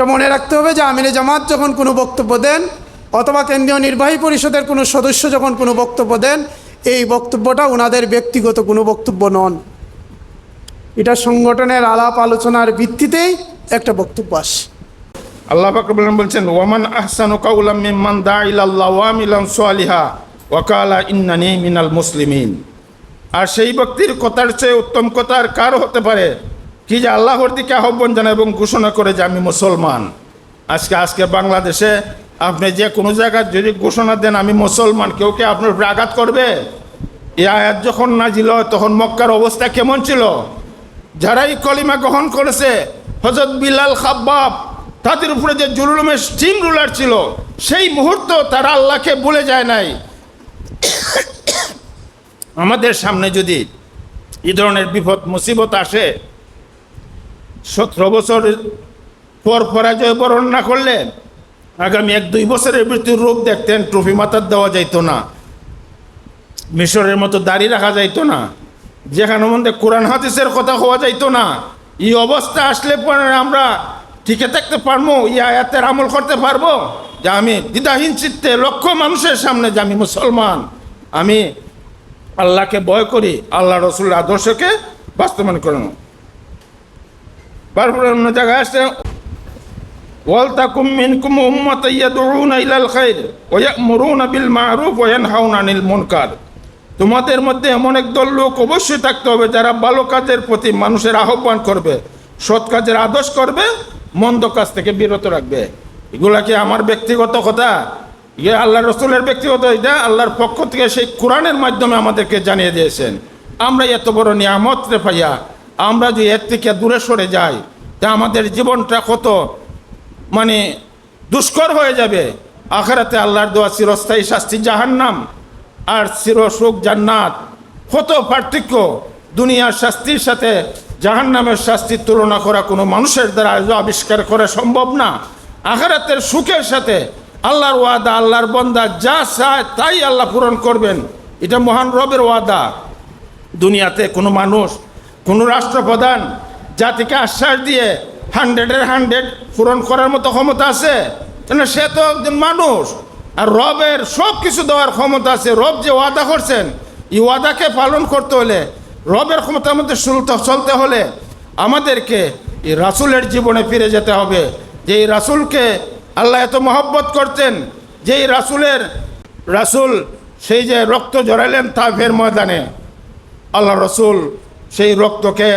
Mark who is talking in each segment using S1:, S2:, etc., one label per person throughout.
S1: এটা মনে রাখতে হবে যে আমিরে জামাত যখন কোনো বক্তব্য দেন অথবা কেন্দ্রীয় নির্বাহী পরিষদের কোনো সদস্য যখন কোনো বক্তব্য দেন, এই বক্তব্যটা ওনাদের ব্যক্তিগত কোনো বক্তব্য নন। এটা সংগঠনের আলাপ আলোচনার ভিত্তিতেই একটা বক্তব্য আসে।
S2: আল্লাহ বলছেন, ওয়ামান আহসানু দা ইন্নানি মিনাল আর সেই ব্যক্তির কথার চেয়ে উত্তম কথা আর কারও হতে পারে? কি যে আল্লাহর দিকে আহ্বান জানায় এবং ঘোষণা করে যে আমি মুসলমান। আজকে আজকে বাংলাদেশে আপনি যে কোনো জায়গায় যদি ঘোষণা দেন আমি মুসলমান, কেউ কে আপনার উপরে আঘাত করবে? এ আয়াত যখন নাজিল তখন মক্কার অবস্থা কেমন ছিল? যারা এই কলিমা গ্রহণ করেছে হজরত বিলাল খাব্বাব, তাদের উপরে যে জুলুমের স্টিম রুলার ছিল, সেই মুহূর্ত তারা আল্লাহকে ভুলে যায় নাই। আমাদের সামনে যদি এই ধরনের বিপদ, মুসিবত আসে সতেরো বছর পর পরাজয় বরণ না করলে আগামী এক দুই বছরের মৃত্যুর রোগ দেখতেন, ট্রফি মাথার দেওয়া যাইতো না। মিশরের মতো দাড়ি রাখা যাইতো না। যেখানে মধ্যে কোরআন হাদিসের কথা হওয়া যাইতো না। এই অবস্থা আসলে পরে আমরা টিকে থাকতে পারব, এই আয়াতের আমল করতে পারব যে আমি দ্বিধাহীন চিত্তে লক্ষ মানুষের সামনে যে আমি মুসলমান। আমি আল্লাহকে ভয় করি, আল্লাহ রসুলের আদর্শকে বাস্তবায়ন করুন তারপরে অন্য জায়গায় আসছে আনিল তোমাদের মধ্যে এমন একদল লোক অবশ্যই থাকতে হবে যারা ভালো কাজের প্রতি মানুষের আহ্বান করবে, সৎ কাজের আদর্শ করবে, মন্দ কাজ থেকে বিরত রাখবে। এগুলা কি আমার ব্যক্তিগত কথা? ইয়ে আল্লাহ রসুলের ব্যক্তিগত এটা? আল্লাহর পক্ষ থেকে সেই কোরআনের মাধ্যমে আমাদেরকে জানিয়ে দিয়েছেন, আমরা এত বড় নিয়ামত রে পাইয়া আমরা যদি এর থেকে দূরে সরে যাই, তা আমাদের জীবনটা কত মানে দুষ্কর হয়ে যাবে। আখেরাতে আল্লাহর দোয়া চিরস্থায়ী শাস্তি জাহান্নাম আর চির সুখ জান্নাত। কত পার্থক্য দুনিয়ার শাস্তির সাথে জাহান্নামের শাস্তির তুলনা করা কোনো মানুষের দ্বারা আবিষ্কার করা সম্ভব না। আখেরাতের সুখের সাথে আল্লাহর ওয়াদা, আল্লাহর বন্দা যা চায় তাই আল্লাহ পূরণ করবেন। এটা মহান রবের ওয়াদা। দুনিয়াতে কোনো মানুষ কোনো রাষ্ট্রপ্রধান জাতিকে আশ্বাস দিয়ে হান্ড্রেডের হান্ড্রেড পূরণ করার মতো ক্ষমতা আছে? সে তো একজন মানুষ। আর রবের সব কিছু দেওয়ার ক্ষমতা আছে। রব যে ওয়াদা করছেন, এই ওয়াদাকে পালন করতে হলে, রবের ক্ষমতার মধ্যে চলতে হলে আমাদেরকে এই রাসুলের জীবনে ফিরে যেতে হবে। যে এই রাসুলকে আল্লাহ এত মহব্বত করতেন, যে এই রাসুলের রাসুল সেই যে রক্ত জড়াইলেন তাফের ময়দানে। আল্লাহ রসুল সেই রক্তকে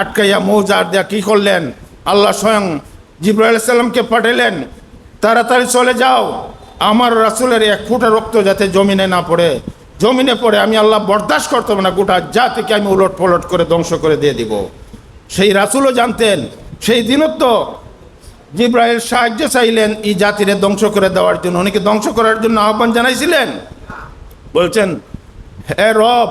S2: আটকাইয়া মৌজার দেয়া কী করলেন? আল্লাহ স্বয়ং জিব্রাইল সাল্লামকে পাঠালেন তাড়াতাড়ি চলে যাও। আমার রাসুলের এক ফুটা রক্ত যাতে জমিনে না পড়ে। জমিনে পড়ে আমি আল্লাহ বরদাস্ত করতে না, গোটা জাতিকে আমি উলট পলট করে ধ্বংস করে দিয়ে দিব। সেই রাসুলও জানতেন, সেই দিনও তো জিব্রাইল সাহায্য চাইলেন এই জাতিরে ধ্বংস করে দেওয়ার জন্য। উনিকে ধ্বংস করার জন্য আহ্বান জানাইছিলেন? বলছেন, হে রব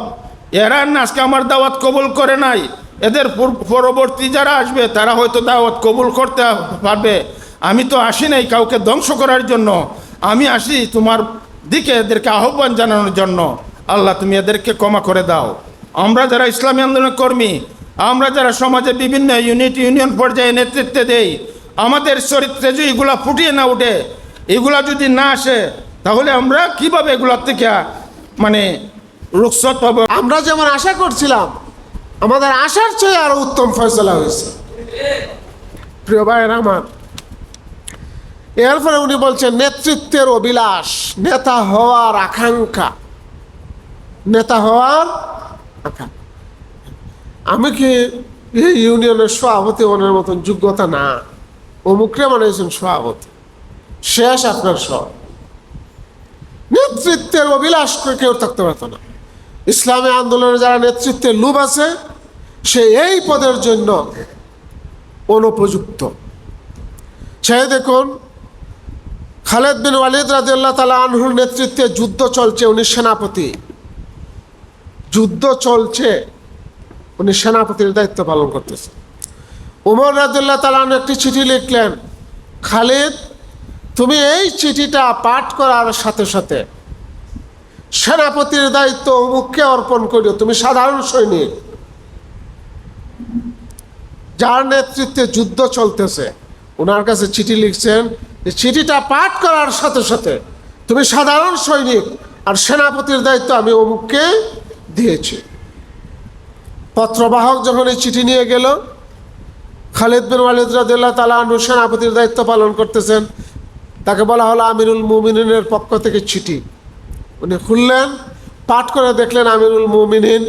S2: এরা আজকে আমার দাওয়াত কবুল করে নাই। এদের পরবর্তী যারা আসবে, তারা হয়তো দাওয়াত কবুল করতে পারবে। আমি তো আসি নাই কাউকে ধ্বংস করার জন্য। আমি আসি তোমার দিকে এদেরকে আহ্বান জানানোর জন্য। আল্লাহ, তুমি এদেরকে ক্ষমা করে দাও। আমরা যারা ইসলামী আন্দোলনের কর্মী, আমরা যারা সমাজে বিভিন্ন ইউনিট, ইউনিয়ন পর্যায়ে নেতৃত্বে দেই, আমাদের চরিত্রে যদি এগুলা ফুটিয়ে না উঠে এগুলা যদি না আসে, তাহলে আমরা কীভাবে এগুলার থেকে মানে রুখসত পাবো।
S3: আমরা যেমন আশা করছিলাম, আমাদের আশার চেয়ে আরও উত্তম ফয়সলা হয়েছে। প্রিয় ভাইয়ের আমার, এরপরে উনি বলছেন, নেতৃত্বের অভিলাষ, নেতা হওয়ার আকাঙ্ক্ষা। নেতা হওয়ার আমি কি এই ইউনিয়নের সভাপতি ওনার মতন যোগ্যতা না? অমুকরে বানিয়েছেন সভাপতি। শেষ আপনার সব। নেতৃত্বের অভিলাষ কেউ থাকতে পারত না। ইসলামী আন্দোলনে যারা নেতৃত্বের লোভ আছে, সে এই পদের জন্য অনুপযুক্ত। সে দেখুন, খালেদ বিন ওয়ালিদ রাজিয়াল্লাহ তালা আনহুর নেতৃত্বে যুদ্ধ চলছে, উনি সেনাপতি। যুদ্ধ চলছে, উনি সেনাপতির দায়িত্ব পালন করতেছে। উমর রাজিয়াল্লাহ তালা আনহু একটি চিঠি লিখলেন, খালিদ, তুমি এই চিঠিটা পাঠ করার সাথে সাথে সেনাপতির দায়িত্ব অমুককে অর্পণ করিও, তুমি সাধারণ সৈনিক। যার নেতৃত্বে যুদ্ধ চলতেছে ওনার কাছে চিঠি লিখছেন চিঠিটা পাঠ করার সাথে সাথে তুমি সাধারণ সৈনিক আর সেনাপতির দায়িত্ব আমি অমুককে দিয়েছি। পত্রবাহক যখন এই চিঠি নিয়ে গেল, খালিদ বিন ওয়ালিদ রাদিল্লাহ তালা আনহু সেনাপতির দায়িত্ব পালন করতেছেন। তাকে বলা হলো আমিরুল মুমিনের পক্ষ থেকে চিঠি। উনি খুললেন, পাঠ করে দেখলেন আমিরুল মুমিনিন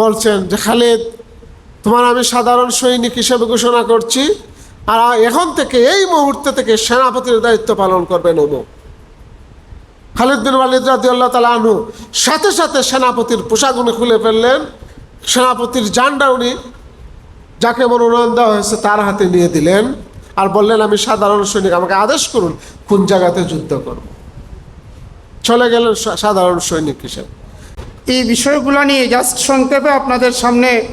S3: বলছেন যে, খালিদ, তোমার আমি সাধারণ সৈনিক হিসেবে ঘোষণা করছি, আর এখন থেকে এই মুহূর্তে থেকে সেনাপতির দায়িত্ব পালন করবেন অমুক খালিদ বিন ওয়ালিদ রাদিয়াল্লাহু তাআলা আনহু সাথে সাথে সেনাপতির পোশাক উনি খুলে ফেললেন। সেনাপতির জানটা উনি যাকে মনোনয়ন দেওয়া হয়েছে তার হাতে নিয়ে দিলেন আর বললেন, আমি সাধারণ সৈনিক, আমাকে আদেশ করুন কোন জায়গাতে যুদ্ধ করব। চলে গেলেন সা- সাধারণ সৈনিক হিসেবে।
S1: এই বিষয়গুলো নিয়ে জাস্ট সংক্ষেপে আপনাদের সামনে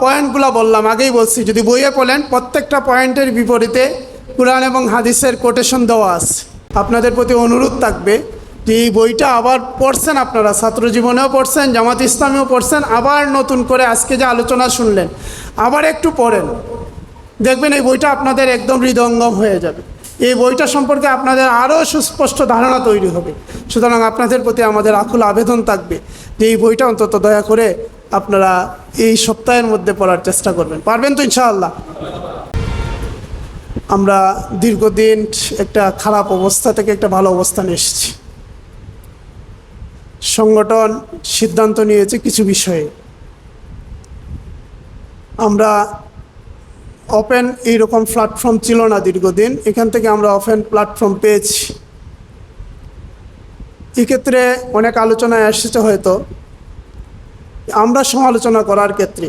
S1: পয়েন্টগুলো বললাম। আগেই বলছি, যদি বইয়ে পড়েন প্রত্যেকটা পয়েন্টের বিপরীতে কোরআন এবং হাদিসের কোটেশন দেওয়া আছে। আপনাদের প্রতি অনুরোধ থাকবে যে এই বইটা আবার পড়ছেন আপনারা, ছাত্র জীবনেও পড়ছেন, জামাত ইসলামেও পড়ছেন, আবার নতুন করে আজকে যে আলোচনা শুনলেন, আবার একটু পড়েন। দেখবেন এই বইটা আপনাদের একদম হৃদয়ঙ্গম হয়ে যাবে। এই বইটা সম্পর্কে আপনাদের আরও সুস্পষ্ট ধারণা তৈরি হবে। সুতরাং আপনাদের প্রতি আমাদের আকুল আবেদন থাকবে যে এই বইটা অন্তত দয়া করে আপনারা এই সপ্তাহের মধ্যে পড়ার চেষ্টা করবেন। পারবেন তো ইনশাআল্লাহ? আমরা দীর্ঘদিন একটা খারাপ অবস্থা থেকে একটা ভালো অবস্থানে এসেছি। সংগঠন সিদ্ধান্ত নিয়েছে কিছু বিষয়ে। আমরা ওপেন এইরকম প্ল্যাটফর্ম ছিল না দীর্ঘদিন। এখান থেকে আমরা ওপেন প্ল্যাটফর্ম পেয়েছি। এক্ষেত্রে অনেক আলোচনায় এসেছে হয়তো। আমরা সমালোচনা করার ক্ষেত্রে,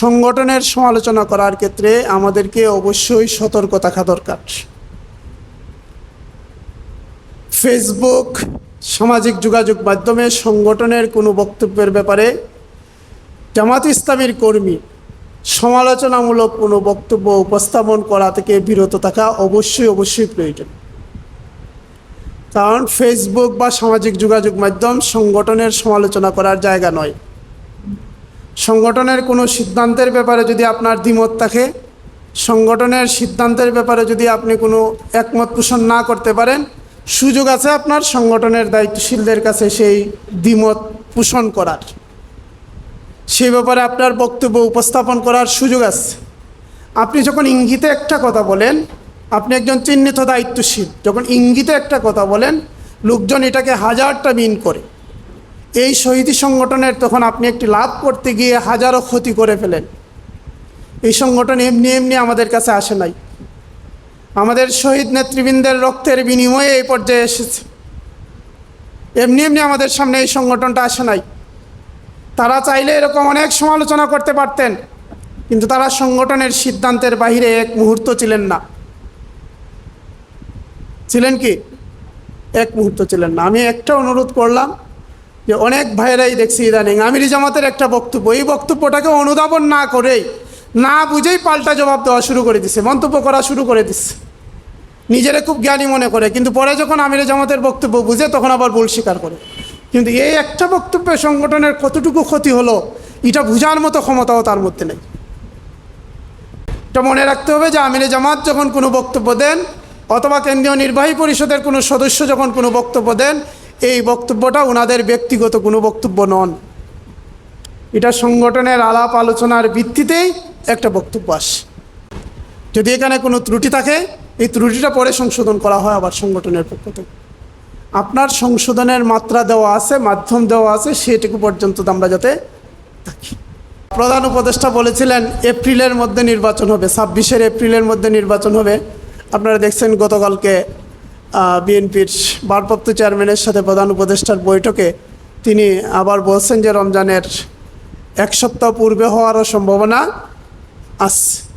S1: সংগঠনের সমালোচনা করার ক্ষেত্রে আমাদেরকে অবশ্যই সতর্ক থাকা দরকার। ফেসবুক সামাজিক যোগাযোগ মাধ্যমে সংগঠনের কোনো বক্তব্যের ব্যাপারে জামাত ইসলামীর কর্মী সমালোচনামূলক কোনো বক্তব্য উপস্থাপন করা থেকে বিরত থাকা অবশ্যই অবশ্যই প্রয়োজন। কারণ ফেসবুক বা সামাজিক যোগাযোগ মাধ্যম সংগঠনের সমালোচনা করার জায়গা নয়। সংগঠনের কোনো সিদ্ধান্তের ব্যাপারে যদি আপনার দ্বিমত থাকে, সংগঠনের সিদ্ধান্তের ব্যাপারে যদি আপনি কোনো একমত পোষণ না করতে পারেন, সুযোগ আছে আপনার সংগঠনের দায়িত্বশীলদের কাছে সেই দ্বিমত পোষণ করার। সেই ব্যাপারে আপনার বক্তব্য উপস্থাপন করার সুযোগ আছে। আপনি যখন ইঙ্গিতে একটা কথা বলেন, আপনি একজন চিহ্নিত দায়িত্বশীল, যখন ইঙ্গিতে একটা কথা বলেন, লোকজন এটাকে হাজারটা মিন করে। এই শহীদি সংগঠনের তখন আপনি একটি লাভ করতে গিয়ে হাজারো ক্ষতি করে ফেলেন। এই সংগঠন এমনি এমনি আমাদের কাছে আসে নাই। আমাদের শহীদ নেতৃবৃন্দের রক্তের বিনিময়ে এই পর্যায়ে এসেছে। এমনি এমনি আমাদের সামনে এই সংগঠনটা আসে নাই। তারা চাইলে এরকম অনেক সমালোচনা করতে পারতেন, কিন্তু তারা সংগঠনের সিদ্ধান্তের বাহিরে এক মুহূর্ত ছিলেন না। ছিলেন কি? এক মুহূর্ত ছিলেন না। আমি একটা অনুরোধ করলাম যে অনেক ভাইয়েরাই দেখছি ইদানিং, আমিরি জামাতের একটা বক্তব্য, এই বক্তব্যটাকে অনুধাবন না করেই, না বুঝেই পাল্টা জবাব দেওয়া শুরু করে দিছে, মন্তব্য করা শুরু করে দিচ্ছে নিজেরা খুব জ্ঞানী মনে করে, কিন্তু পরে যখন আমির জামাতের বক্তব্য বুঝে, তখন আবার ভুল স্বীকার করে। কিন্তু এই একটা বক্তব্যে সংগঠনের কতটুকু ক্ষতি হলো, এটা বোঝার মতো ক্ষমতাও তার মধ্যে নেই। এটা মনে রাখতে হবে যে আমিরে জামাত যখন কোনো বক্তব্য দেন, অথবা কেন্দ্রীয় নির্বাহী পরিষদের কোনো সদস্য যখন কোনো বক্তব্য দেন, এই বক্তব্যটা ওনাদের ব্যক্তিগত কোনো বক্তব্য নন। এটা সংগঠনের আলাপ আলোচনার ভিত্তিতেই একটা বক্তব্য আসে। যদি এখানে কোনো ত্রুটি থাকে, এই ত্রুটিটা পরে সংশোধন করা হয় আবার সংগঠনের পক্ষ থেকে। আপনার সংশোধনের মাত্রা দেওয়া আছে, মাধ্যম দেওয়া আছে, সেটুকু পর্যন্ত আমরা যাতে থাকি। প্রধান উপদেষ্টা বলেছিলেন, এপ্রিলের মধ্যে নির্বাচন হবে, ছাব্বিশের এপ্রিলের মধ্যে নির্বাচন হবে। আপনারা দেখছেন গতকালকে বিএনপির ভারপ্রাপ্ত চেয়ারম্যানের সাথে প্রধান উপদেষ্টার বৈঠকে তিনি আবার বলছেন যে রমজানের এক সপ্তাহ পূর্বে হওয়ারও সম্ভাবনা আছে।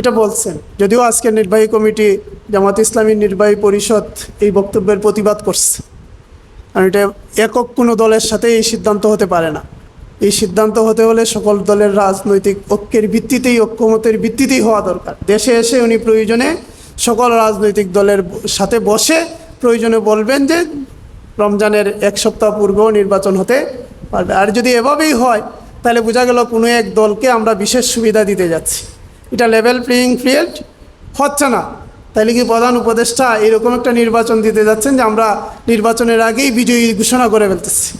S1: এটা বলছেন। যদিও আজকের নির্বাহী কমিটি জামাত ইসলামী নির্বাহী পরিষদ এই বক্তব্যের প্রতিবাদ করছে। কারণ এটা একক কোনো দলের সাথে এই সিদ্ধান্ত হতে পারে না। এই সিদ্ধান্ত হতে হলে সকল দলের রাজনৈতিক ঐক্যের ভিত্তিতেই, ঐক্যমতের ভিত্তিতেই হওয়া দরকার। দেশে এসে উনি প্রয়োজনে সকল রাজনৈতিক দলের সাথে বসে প্রয়োজনে বলবেন যে, রমজানের এক সপ্তাহ পূর্বেও নির্বাচন হতে পারবে। আর যদি এভাবেই হয়, তাহলে বোঝা গেল কোনো এক দলকে আমরা বিশেষ সুবিধা দিতে যাচ্ছি। এটা লেভেল প্লেয়িং ফিল্ড হচ্ছে না। তাইলে কি প্রধান উপদেষ্টা এরকম একটা নির্বাচন দিতে যাচ্ছেন যে আমরা নির্বাচনের আগেই বিজয়ী ঘোষণা করে ফেলতেছি?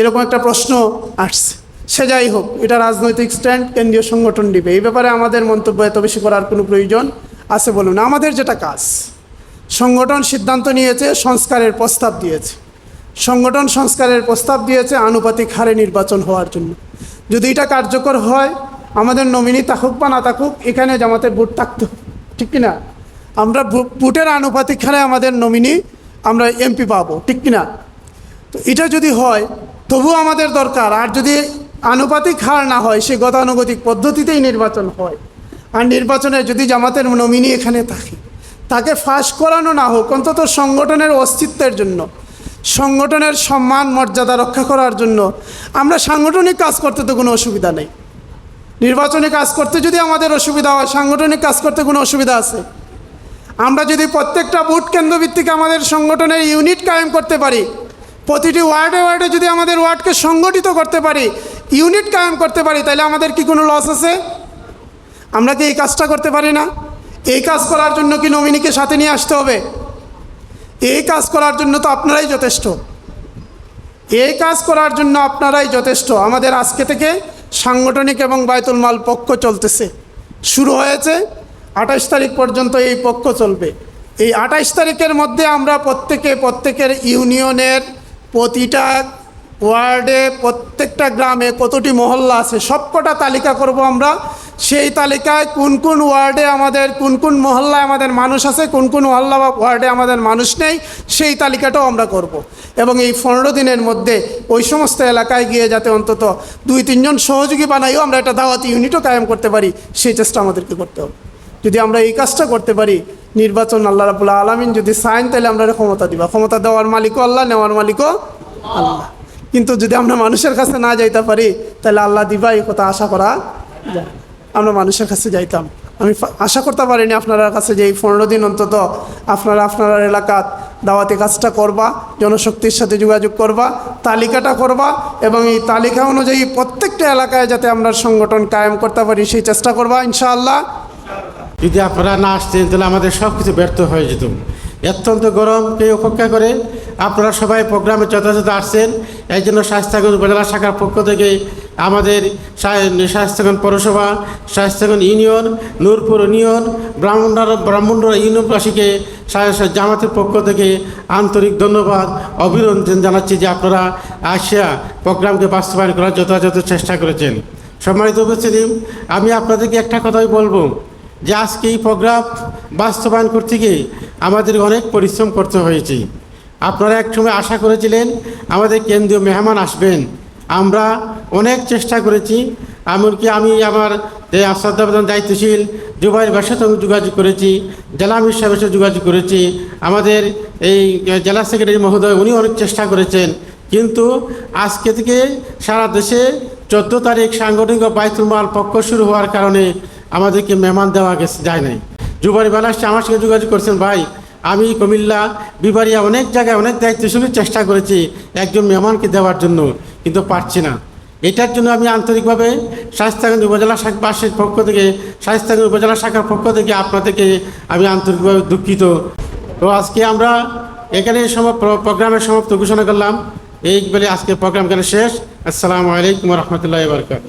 S1: এরকম একটা প্রশ্ন আসছে। সে যাই হোক, এটা রাজনৈতিক স্ট্যান্ড কেন্দ্রীয় সংগঠন দিবে। এই ব্যাপারে আমাদের মন্তব্য এত বেশি করার কোনো প্রয়োজন আছে বলুন। আমাদের যেটা কাজ, সংগঠন সিদ্ধান্ত নিয়েছে, সংস্কারের প্রস্তাব দিয়েছে। সংগঠন সংস্কারের প্রস্তাব দিয়েছে আনুপাতিক হারে নির্বাচন হওয়ার জন্য। যদি এটা কার্যকর হয় আমাদের নমিনি থাকুক বা না থাকুক, এখানে জামাতের ভোট থাকতে, ঠিক কিনা? আমরা ভোটের আনুপাতিক হারে আমাদের নমিনি, আমরা এমপি পাবো, ঠিক কিনা? তো এটা যদি হয় তবু আমাদের দরকার। আর যদি আনুপাতিক হার না হয়, সে গতানুগতিক পদ্ধতিতেই নির্বাচন হয়। আর নির্বাচনে যদি জামাতের নমিনি এখানে থাকে, তাকে ফাঁস করানো না হোক, অন্তত সংগঠনের অস্তিত্বের জন্য, সংগঠনের সম্মান, মর্যাদা রক্ষা করার জন্য, আমরা সাংগঠনিক কাজ করতে তো কোনো অসুবিধা নেই। নির্বাচনী কাজ করতে যদি আমাদের অসুবিধা হয়, সাংগঠনিক কাজ করতে কোনো অসুবিধা আছে? আমরা যদি প্রত্যেকটা বুথ কেন্দ্র ভিত্তিক আমাদের সংগঠনের ইউনিট কায়েম করতে পারি, প্রতিটি ওয়ার্ডে ওয়ার্ডে যদি আমাদের ওয়ার্ডকে সংগঠিত করতে পারি, ইউনিট কায়েম করতে পারি, তাহলে আমাদের কি কোনো লস আছে? আমরা কি এই কাজটা করতে পারি না? এই কাজ করার জন্য কি নমিনিকে সাথে নিয়ে আসতে হবে? এই কাজ করার জন্য তো আপনারাই যথেষ্ট। এই কাজ করার জন্য আপনারাই যথেষ্ট। আমাদের আজকে থেকে সাংগঠনিক এবং বায়তুল মাল পক্ষ চলতেছে। শুরু হয়েছে আঠাশ তারিখ পর্যন্ত এই পক্ষ চলবে। এই আঠাশ তারিখের মধ্যে আমরা প্রত্যেকে, প্রত্যেকের ইউনিয়নের প্রতিটা ওয়ার্ডে, প্রত্যেকটা গ্রামে, কতটি মহল্লা আছে, সবকটা তালিকা করব আমরা। সেই তালিকায় কোন কোন ওয়ার্ডে আমাদের, কোন কোন মহল্লায় আমাদের মানুষ আছে, কোন কোন মহল্লা বা ওয়ার্ডে আমাদের মানুষ নেই, সেই তালিকাটাও আমরা করব। এবং এই পনেরো দিনের মধ্যে ওই সমস্ত এলাকায় গিয়ে যাতে অন্তত দুই তিনজন সহযোগী বানাইও আমরা একটা দাওয়াতি ইউনিটও কায়েম করতে পারি, সেই চেষ্টা আমাদেরকে করতে হবে যদি আমরা এই কাজটা করতে পারি, নির্বাচন আল্লাহ রাবুল্লাহ আলমিন যদি সাইন তাহলে আমরা ক্ষমতা দিবা ক্ষমতা দেওয়ার মালিকও আল্লাহ, নেওয়ার মালিকও আল্লাহ কিন্তু যদি আমরা মানুষের কাছে না যাইতে পারি, তাহলে আল্লাহ দিবা, এই কথা আশা করা যায়। আমরা মানুষের কাছে যাইতাম। আমি আশা করতে পারিনি আপনার কাছে যে এই পনেরো দিন অন্তত আপনারা আপনার এলাকাত দাওয়াতি কাজটা করবা, জনশক্তির সাথে যোগাযোগ করবা, তালিকাটা করবা এবং এই তালিকা অনুযায়ী প্রত্যেকটা এলাকায় যাতে আমরা সংগঠন কায়েম করতে পারি, সেই চেষ্টা করবা, ইনশাআল্লাহ।
S4: যদি আপনারা না আসতেন, তাহলে আমাদের সব কিছু ব্যর্থ হয়ে যেত। অত্যন্ত গরমকে উপেক্ষা করে আপনারা সবাই প্রোগ্রামে যথাযথ আসছেন। এই জন্য স্বাস্থ্যগঞ্জ উপজেলা শাখার পক্ষ থেকে আমাদের স্বাস্থ্যগঞ্জ পৌরসভা স্বাস্থ্যগঞ্জ ইউনিয়ন, নূরপুর ইউনিয়ন, ব্রাহ্মণরা ব্রাহ্মণরা ইউনিয়নবাসীকে জামাতের পক্ষ থেকে আন্তরিক ধন্যবাদ, অভিনন্দন জানাচ্ছি যে আপনারা আসিয়া প্রোগ্রামকে বাস্তবায়ন করার যথাযথ চেষ্টা করেছেন। সম্মানিত উপস্থিতি, আমি আপনাদেরকে একটা কথাই বলব যে আজকে এই প্রোগ্রাম বাস্তবায়ন করতে গিয়ে আমাদের অনেক পরিশ্রম করতে হয়েছে। আপনারা একসময় আশা করেছিলেন আমাদের কেন্দ্রীয় মেহমান আসবেন। আমরা অনেক চেষ্টা করেছি, এমনকি আমি আমার যে শ্রদ্ধাপ্রধান দায়িত্বশীল জুবাইর বাসার সঙ্গে যোগাযোগ করেছি, জেলা আমির সাহেবের সাথে যোগাযোগ করেছি, আমাদের এই জেলা সেক্রেটারি মহোদয় উনি অনেক চেষ্টা করেছেন। কিন্তু আজকে থেকে সারা দেশে চোদ্দ তারিখ সাংগঠনিক ও বাইতুল মাল পক্ষ শুরু হওয়ার কারণে আমাদেরকে মেহমান দেওয়া গেছে, যায় নাই। জুবারি বালাসটা আমার সঙ্গে যোগাযোগ করছেন, ভাই, আমি কুমিল্লা বিবারিয়া অনেক জায়গায় অনেক দায়িত্বশীল চেষ্টা করেছি একজন মেহমানকে দেওয়ার জন্য। কিন্তু পারছি না। এটার জন্য আমি আন্তরিকভাবে স্বাস্থ্যকেন্দ্র উপজেলা শাখাবাসীর পক্ষ থেকে, স্বাস্থ্যকেন্দ্র উপজেলা শাখার পক্ষ থেকে আপনাদেরকে আমি আন্তরিকভাবে দুঃখিত। তো আজকে আমরা এখানে প্রোগ্রামের সমাপ্ত ঘোষণা করলাম। এই বলে আজকে প্রোগ্রাম কেন শেষ। আসসালামু আলাইকুম রহমতুল্লাহ বরকাত